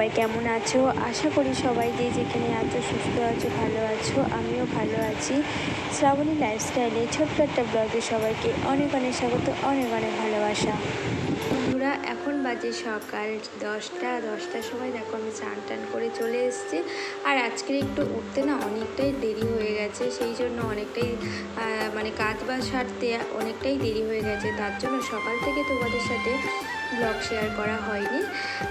সবাই কেমন আছো? আশা করি সবাই যে যেখানে আছো, সুস্থ আছো, ভালো আছো, আমিও ভালো আছি। শ্রাবণী লাইফস্টাইলে ছোট্ট একটা ব্লগে সবাইকে অনেক অনেক স্বাগত, অনেক অনেক ভালোবাসা। বন্ধুরা, এখন বাজে সকাল দশটা, দশটার সময় দেখো আমি স্নান টান করে চলে এসেছি। আর আজকের একটু উঠতে না অনেকটাই দেরি হয়ে গেছে, সেই জন্য অনেকটাই মানে কাজ বাজ সারতে অনেকটাই দেরি হয়ে গেছে। তার জন্য সকাল থেকে তোমাদের সাথে ব্লগ শেয়ার করা হয়নি।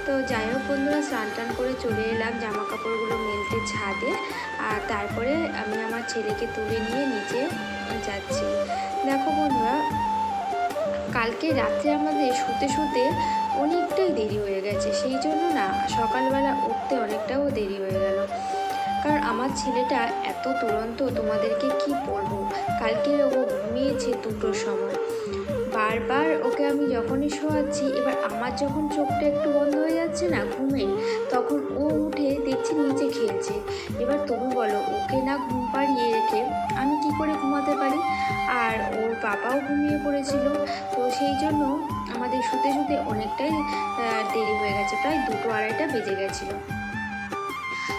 তো যাই হোক বন্ধুরা, স্নান টান করে চলে এলাম জামা কাপড়গুলো মেলতে ছাদে। আর তারপরে আমি আমার ছেলেকে তুলে নিয়ে নিচে যাচ্ছি। দেখো বন্ধুরা, কালকে রাত্রে আমাদের শুতে শুতে অনেকটাই দেরি হয়ে গেছে। সেই জন্য না, সকালবেলা উঠতে অনেকটাও দেরি হয়ে গেল। কারণ আমার ছেলেটা এত তুরন্ত তোমাদেরকে কি বলব? কালকে ও ঘুমিয়েছে দুটোর সময়। বারবার ওকে আমি যখনই শোয়াচ্ছি, এবার আমার যখন চোখটা একটু বন্ধ হয়ে যাচ্ছে না ঘুমে, তখন ও উঠে দেখছি নিচে খেলছে। এবার তবু বলো, ওকে না ঘুম পাড়িয়ে রেখে আমি কি করে ঘুমাতে পারি? আর ওর বাবাও ঘুমিয়ে পড়েছিল, তো সেই জন্য আমাদের শুতে শুতে অনেকটাই দেরি হয়ে গেছে, প্রায় দুটো আড়াইটা বেজে গেছিল।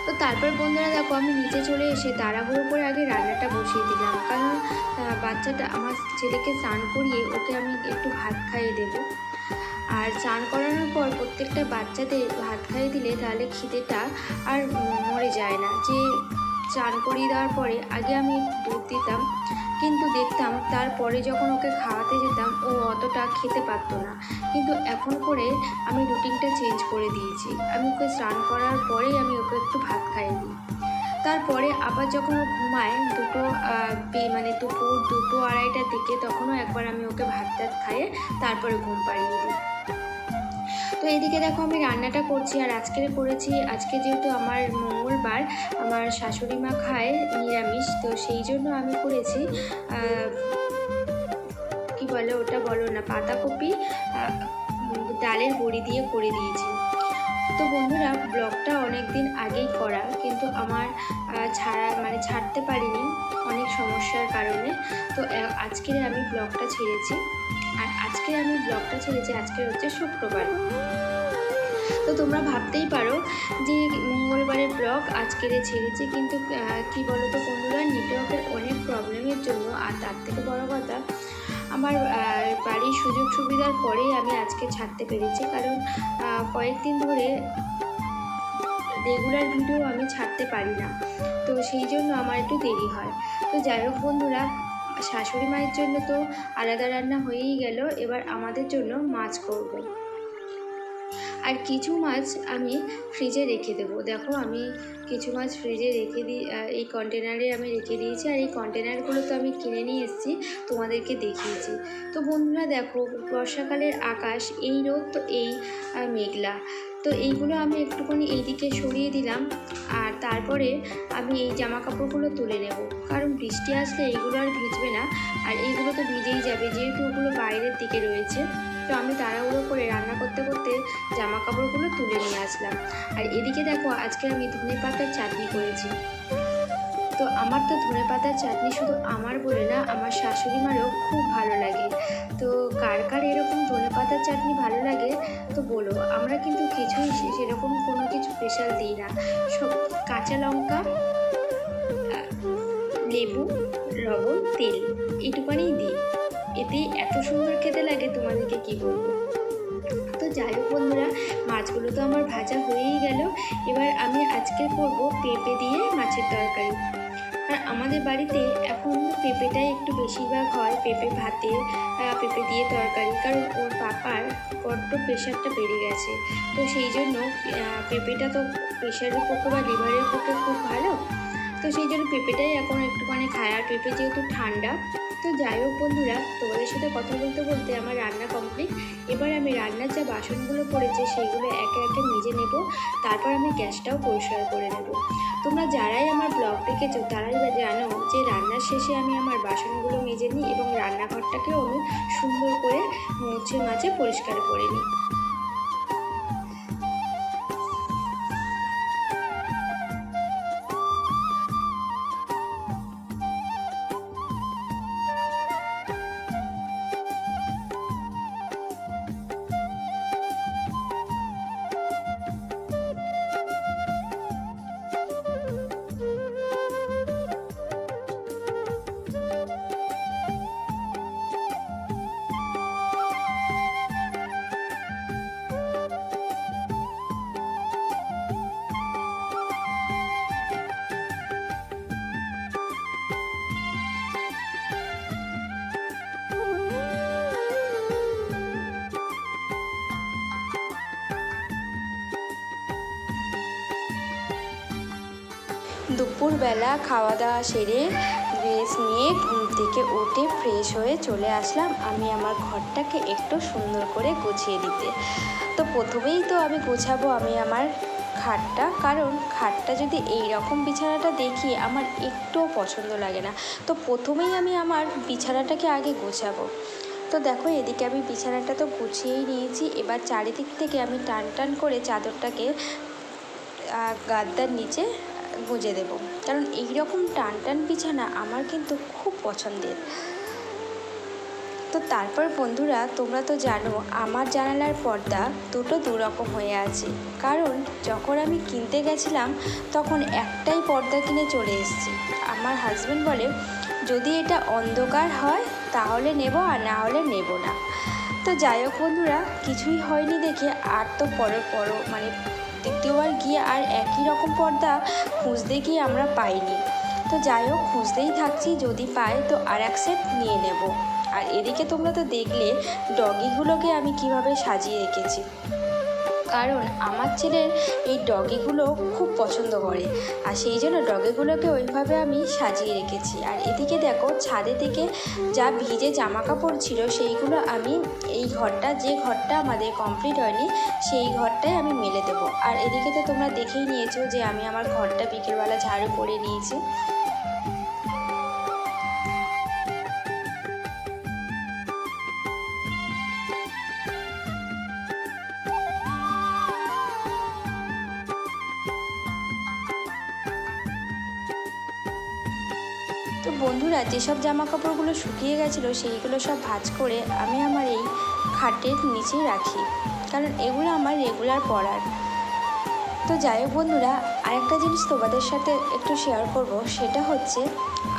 তো তারপর বন্ধুরা দেখো আমি নিচে চলে এসে তাড়াহুড়ো করে আগে রান্নাটা বসিয়ে দিলাম। কারণ বাচ্চাটা, আমার ছেলেকে স্নান করিয়ে ওকে আমি একটু ভাত খাইয়ে দেবো। আর চান করানোর পর প্রত্যেকটা বাচ্চাদের ভাত খাইয়ে দিলে তাহলে খিদেটা আর মরে যায় না। যে চান করিয়ে দেওয়ার পরে আগে আমি দুধ দিতাম, কিন্তু দেখতাম তারপরে যখন ওকে খাওয়াতে যেতাম, ও অতটা খেতে পারতো না। কিন্তু এখন করে আমি রুটিনটা চেঞ্জ করে দিয়েছি। আমি ওকে স্নান করার পরেই আমি ওকে একটু ভাত খাইয়ে দিই। তারপরে আবার যখন ও ঘুমায়, দুটো মানে দুপুর, দুটো আড়াইটার দিকে, তখনও একবার আমি ওকে ভাত টাত খাইয়ে তারপরে ঘুম পাড়িয়ে দিই। তো এদিকে দেখো আমি রান্নাটা করছি আর আজকে করেছি আজকে যেহেতু আমার মঙ্গলবার আমার শাশুড়ি মা খায় নিরামিষ তো সেই জন্য আমি করেছি কি বলে ওটা বলো না পাতাকপি ডালের বড়ি দিয়ে করে দিয়েছি। তো বন্ধুরা ব্লগটা অনেক দিন আগেই করা কিন্তু আমার ছাড়া মানে ছাড়তে পারিনি অনেক সমস্যার কারণে তো আহ, আজকের আমি ব্লগটা ছেড়েছি। আজকে আমি ব্লগটা ছেড়েছি আজকে হচ্ছে শুক্রবার। তো তোমরা ভাবতেই পারো যে মঙ্গলবারের ব্লগ আজকের ছেড়েছি, কিন্তু কি বলো তো বন্ধুরা নেটওয়ার্কের অনেক প্রবলেমের জন্য, আর তার থেকে বড় কথা, আমার বাড়ির সুযোগ সুবিধার পরেই আমি আজকে ছাড়তে পেরেছি। কারণ কয়েকদিন ধরে রেগুলার ভিডিও আমি ছাড়তে পারি না। তো সেই জন্য আমার একটু দেরি হয়। তো যাই হোক বন্ধুরা শাশুড়ি মায়ের জন্য তো আলাদা রান্না হয়েই গেল, এবার আমাদের জন্য মাছ করব। আর কিছু মাছ আমি ফ্রিজে রেখে দেবো। দেখো আমি কিছু মাছ ফ্রিজে রেখে দিই এই কন্টেনারে আমি রেখে দিয়েছি, আর এই কন্টেনারগুলো তো আমি কিনে নিয়ে এসেছি, তোমাদেরকে দেখিয়েছি। তো বন্ধুরা দেখো, বর্ষাকালের আকাশ, এই রোদ তো এই মেঘলা। তো এইগুলো আমি একটুখানি এইদিকে সরিয়ে দিলাম। আর তারপরে আমি এই জামা কাপড়গুলো তুলে নেব। কারণ বৃষ্টি আসলে এইগুলো আর ভিজবে না। আর এইগুলো তো ভিজেই যাবে, যেহেতু ওগুলো বাইরের দিকে রয়েছে। তো আমি তাড়াহুড়ো করে রান্না করতে করতে জামা কাপড়গুলো তুলে নিয়ে আসলাম। আর এদিকে দেখো, আজকে আমি ধনে পাতার চাটনি করেছি। তো আমার তো ধনে পাতার চাটনি শুধু আমার বলে না, আমার শাশুড়ি মারও খুব ভালো লাগে। তো কার কার এরকম পাতার চাটনি ভালো লাগে, তো বলো, আমরা কিন্তু কিছুই সেরকম কোনো কিছু স্পেশাল দিই না। সব কাঁচা লঙ্কা, লেবু, লবণ, তেল এইটুকানি দিই। এতে এত সুন্দর খেতে লাগে তোমাদেরকে কি বলব? তো যাই হোক বন্ধুরা, মাছগুলো তো আমার ভাজা হয়েই গেল। এবার আমি আজকে করব পেঁপে দিয়ে মাছের তরকারি। আর আমাদের বাড়িতে এখন পেঁপেটাই একটু বেশিরভাগ হয়, পেঁপে ভাতে পেঁপে দিয়ে তরকারি। কারণ ওর পাপার বড্ড প্রেশারটা বেড়ে গেছে। তো সেই জন্য পেঁপেটা তো প্রেশারের পক্ষে বা লিভারের পক্ষে খুব ভালো। তো সেই জন্য পেঁপেটাই এখন একটুখানি খায়। আর পেঁপে যেহেতু ঠান্ডা, তো যাই হোক বন্ধুরা, তোমাদের সাথে কথা বলতে বলতে আমার রান্না কমপ্লিট এবার আমি রান্নার যা বাসনগুলো পড়েছে সেইগুলো একে একে মেজে নেব। তারপর আমি গ্যাসটাও পরিষ্কার করে নেব। তোমরা যারাই আমার ব্লগ দেখেছ, তারাই বা জানো যে রান্নার শেষে আমি আমার বাসনগুলো মেজে নিই এবং রান্নাঘরটাকেও আমি সুন্দর করে মুছে মাছে পরিষ্কার করে নিই। দুপুরবেলা খাওয়া দাওয়া সেরে ড্রেস নিয়ে ঘুম থেকে উঠে ফ্রেশ হয়ে চলে আসলাম আমি আমার ঘরটাকে একটু সুন্দর করে গুছিয়ে দিতে। তো প্রথমেই তো আমি গোছাবো আমি আমার খাটটা, কারণ খাটটা যদি এই রকম বিছানাটা দেখি আমার একটুও পছন্দ লাগে না। তো প্রথমেই আমি আমার বিছানাটাকে আগে গোছাবো। তো দেখো এদিকে আমি বিছানাটা তো গুছিয়েই নিয়েছি, এবার চারিদিক থেকে আমি টান টান করে চাদরটাকে গাদ্দার নিচে গুঁজে দেবো। কারণ এই রকম টান টান বিছানা আমার কিন্তু খুব পছন্দের। তো তারপর বন্ধুরা, তোমরা তো জানো, আমার জানালার পর্দা দুটো দুরকম হয়ে আছে। কারণ যখন আমি কিনতে গেছিলাম, তখন একটাই পর্দা কিনে চলে এসেছি। আমার হাজব্যান্ড বলে, যদি এটা অন্ধকার হয়, তাহলে নেব আর না হলে নেব না। তো যাই হোক বন্ধুরা, কিছুই হয়নি দেখে আর তো পর পর মানে দ্বিতীয়বার গিয়ে আর একই রকম পর্দা খুঁজতে গিয়ে আমরা পাইনি। তো যাই হোক, খুঁজতেই থাকছি, যদি পাই তো আর এক সেট নিয়ে নেব। আর এদিকে তোমরা তো দেখলে, ডগিগুলোকে আমি কীভাবে সাজিয়ে রেখেছি। কারণ আমার ছেলের এই ডগিগুলো খুব পছন্দ করে। আর সেই জন্য ডগিগুলোকে ওইভাবে আমি সাজিয়ে রেখেছি। আর এদিকে দেখো, ছাদে থেকে যা ভিজে জামা কাপড় ছিল, সেইগুলো আমি এই ঘরটা, যে ঘরটা আমাদের কমপ্লিট হয়নি, সেই ঘরটাই আমি মেলে দেবো। আর এদিকে তো তোমরা দেখেই নিয়েছো যে আমি আমার ঘরটা বিকেলবেলা ঝাড়ু করে নিয়েছি। যেসব জামা কাপড়গুলো শুকিয়ে গেছিল, সেইগুলো সব ভাজ করে আমি আমার এই খাটের নিচে রাখি, কারণ এগুলো আমার রেগুলার পরার। তো যাই হোক বন্ধুরা, আরেকটা জিনিস তোমাদের সাথে একটু শেয়ার করব, সেটা হচ্ছে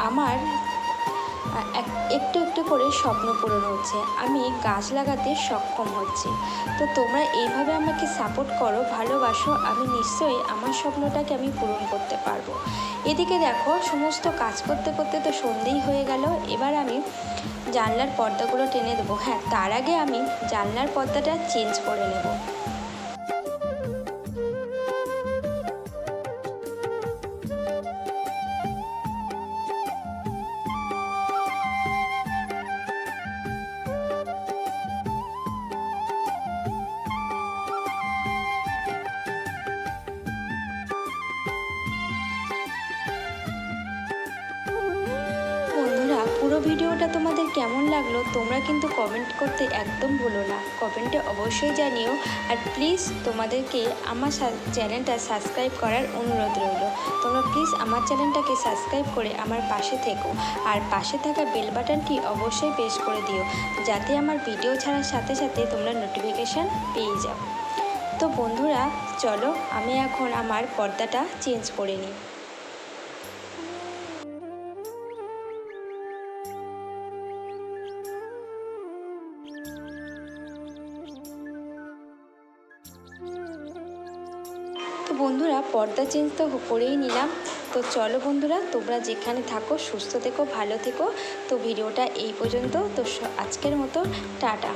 আমার একটু একটু করে স্বপ্ন পূরণ হচ্ছে। আমি গাছ লাগাতে সক্ষম হচ্ছি। তো তোমরা এইভাবে আমাকে সাপোর্ট করো, ভালোবাসো, আমি নিশ্চয়ই আমার স্বপ্নটাকে আমি পূরণ করতে পারব। এদিকে দেখো, সমস্ত কাজ করতে করতে তো সন্ধেই হয়ে গেল। এবার আমি জানলার পর্দাগুলো টেনে দেবো। হ্যাঁ তার আগে আমি জানলার পর্দাটা চেঞ্জ করে নেব। ভিডিওটা তোমাদের কেমন লাগল তোমরা কিন্তু কমেন্ট করতে একদম ভুলো না। কমেন্টে অবশ্যই জানিও। আর প্লিজ তোমাদেরকে আমার চ্যানেলটা সাবস্ক্রাইব করার অনুরোধ রইল। তোমরা প্লিজ আমার চ্যানেলটাকে সাবস্ক্রাইব করে আমার পাশে থেকো। আর পাশে থাকা বেল বাটনটি অবশ্যই প্রেস করে দিও। যাতে আমার ভিডিও ছাড়ার সাথে সাথে তোমরা নোটিফিকেশান পেয়ে যাও। তো বন্ধুরা, চলো আমি এখন আমার পর্দাটা চেঞ্জ করে নিই। তো বন্ধুরা, পর্দা চেঞ্জ তো করেই নিলাম। তো চলো বন্ধুরা, তোমরা যেখানে থাকো, সুস্থ থেকো, ভালো থেকো। তো ভিডিওটা এই পর্যন্ত। তো আজকের মতো, টাটা।